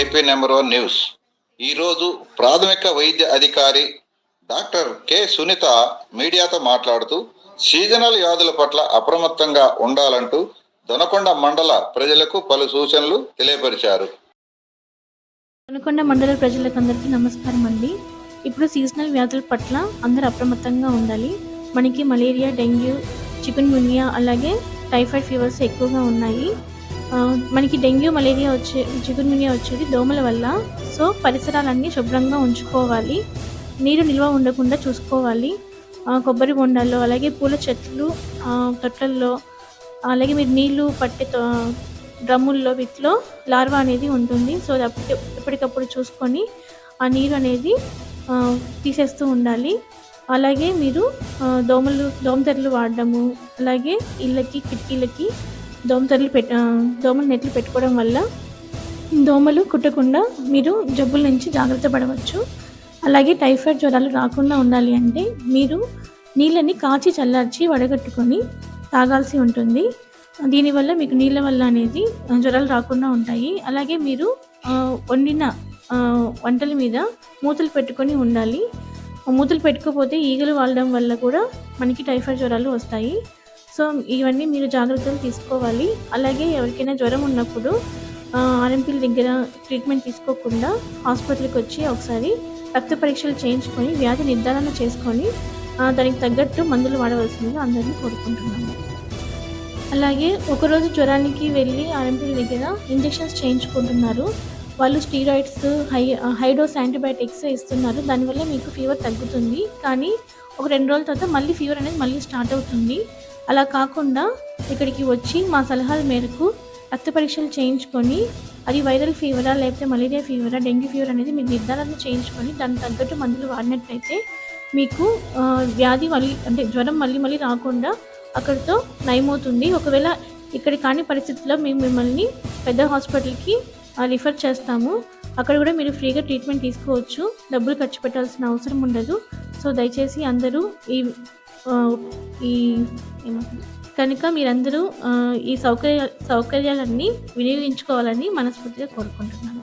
AP number one news. ఈరోజు ప్రాథమిక వైద్య అధికారి డాక్టర్ కె సునీత మీడియాతో మాట్లాడుతూ సీజనల్ వ్యాధుల పట్ల అప్రమత్తంగా ఉండాలంటూ దొనకొండ మండల ప్రజలకు పలు సూచనలు తెలియపరిచారు. దొనకొండ మండల ప్రజలకు అందరికీ నమస్కారం అండి. ఇప్పుడు సీజనల్ వ్యాధుల పట్ల అందరూ అప్రమత్తంగా ఉండాలి. మనకి మలేరియా డెంగ్యూ చికెన్ అలాగే టైఫాయిడ్ ఫీవర్స్ ఎక్కువగా ఉన్నాయి. మనకి డెంగ్యూ మలేరియా వచ్చే చికెన్ వచ్చేది దోమల వల్ల. సో పరిసరాలన్నీ శుభ్రంగా ఉంచుకోవాలి. నీరు నిల్వ ఉండకుండా చూసుకోవాలి. ఆ, కొబ్బరి బొండాల్లో అలాగే పూల చెట్లు తొట్టల్లో అలాగే మీరు నీళ్ళు పట్టే డ్రమ్ముల్లో వీటిలో లార్వా అనేది ఉంటుంది. సో అది అప్పటి ఎప్పటికప్పుడు చూసుకొని ఆ నీరు అనేది తీసేస్తూ ఉండాలి. అలాగే మీరు దోమలు దోమతెరలు వాడడము అలాగే ఇళ్ళకి కిటికీలకి దోమతెరలు పెట్ దోమలు దోమల నెట్లు పెట్టుకోవడం వల్ల దోమలు కుట్టకుండా మీరు జబ్బుల నుంచి జాగ్రత్త పడవచ్చు. అలాగే టైఫాయిడ్ జ్వరాలు రాకుండా ఉండాలి అంటే మీరు నీళ్ళని కాచి చల్లార్చి వడగట్టుకొని తాగాల్సి ఉంటుంది. దీనివల్ల మీకు నీళ్ళ వల్ల అనేది జ్వరాలు రాకుండా ఉంటాయి. అలాగే మీరు వండిన వంటల మీద మూతలు పెట్టుకొని ఉండాలి. మూతలు పెట్టుకోపోతే ఈగలు వాడడం వల్ల కూడా మనకి టైఫాయిడ్ జ్వరాలు వస్తాయి. సో ఇవన్నీ మీరు జాగ్రత్తలు తీసుకోవాలి. అలాగే ఎవరికైనా జ్వరం ఉన్నప్పుడు ఆర్ఎంపీల దగ్గర ట్రీట్మెంట్ తీసుకోకుండా హాస్పిటల్కి వచ్చి ఒకసారి రక్త పరీక్షలు చేయించుకొని వ్యాధి నిర్ధారణ చేసుకొని దానికి తగ్గట్టు మందులు వాడవలసిందిగా అందరినీ కోరుకుంటున్నాము అలాగే ఒకరోజు జ్వరానికి వెళ్ళి ఆర్ఎంపీల దగ్గర ఇంజెక్షన్స్ చేయించుకుంటున్నారు. వాళ్ళు స్టీరాయిడ్స్ హై హైడోస్ యాంటీబయాటిక్స్ ఇస్తున్నారు. దానివల్ల మీకు ఫీవర్ తగ్గుతుంది. కానీ ఒక రెండు రోజుల తర్వాత మళ్ళీ ఫీవర్ అనేది మళ్ళీ స్టార్ట్ అవుతుంది. అలా కాకుండా ఇక్కడికి వచ్చి మా సలహాల మేరకు రక్త పరీక్షలు చేయించుకొని అది వైరల్ ఫీవరా లేకపోతే మలేరియా ఫీవరా డెంగ్యూ ఫీవర్ అనేది మీరు నిర్ధారణ చేయించుకొని దానికి తగ్గట్టు మందులు వాడినట్లయితే మీకు వ్యాధి మళ్ళీ అంటే జ్వరం మళ్ళీ మళ్ళీ రాకుండా అక్కడితో నయమవుతుంది. ఒకవేళ ఇక్కడ కాని పరిస్థితుల్లో మేము మిమ్మల్ని పెద్ద హాస్పిటల్కి రిఫర్ చేస్తాము. అక్కడ కూడా మీరు ఫ్రీగా ట్రీట్మెంట్ తీసుకోవచ్చు. డబ్బులు ఖర్చు పెట్టాల్సిన అవసరం ఉండదు. సో దయచేసి అందరూ ఈ ఈ కనుక మీరందరూ ఈ సౌకర్య సౌకర్యాలన్నీ వినియోగించుకోవాలని మనస్ఫూర్తిగా కోరుకుంటున్నాను.